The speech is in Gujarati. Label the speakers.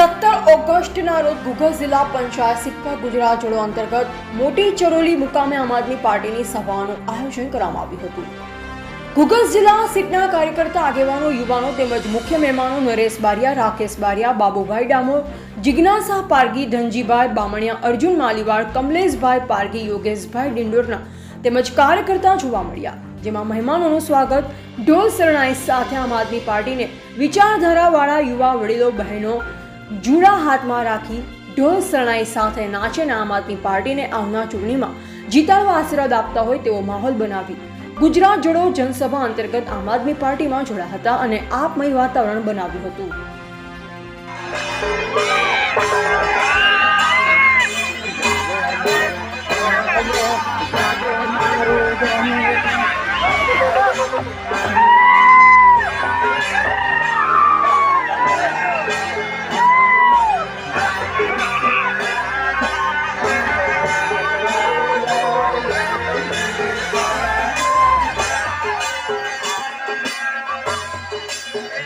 Speaker 1: સત્તર ઓગસ્ટના રોજ ગુગલ જિલ્લા પંચાયત સિક્કા ગુજરાત જોડો અંતર્ગત મોટી ચરોલી મુકામે આમ આદમી પાર્ટીની સભાનું આયોજન કરવામાં આવ્યું હતું. ગુગલ જિલ્લા સીટના કાર્યકર્તા આગેવાનો, યુવાનો તેમજ મુખ્ય મહેમાનો નરેશ બારિયા, રાકેશ બારિયા, બાબુભાઈ ડામોર, જિજ્ઞાસા પારગી, ધનજીભાઈ બામણિયા, અર્જુન માલીવાડ કમલેશભાઈ પારગી, યોગેશભાઈ ડિંડોરના તેમજ કાર્યકર્તા જોવા મળ્યા. જેમાં મહેમાનોનું સ્વાગત ઢોલ શરણાઈ સાથે આમ આદમી પાર્ટીને વિચારધારાવાળા યુવા વડીલો, બહેનો જૂડા હાથમાં રાખી ઢોલ શરણાઈ સાથે નાચેને આમ આદમી પાર્ટીને આવનાર ચૂંટણીમાં જીતાડવા આશીર્વાદ આપતા હોય તેવો માહોલ બનાવી ગુજરાત જોડો જનસભા અંતર્ગત આમ આદમી પાર્ટીમાં જોડા હતા અને આપમય વાતાવરણ બનાવ્યું હતું Yeah. Amen.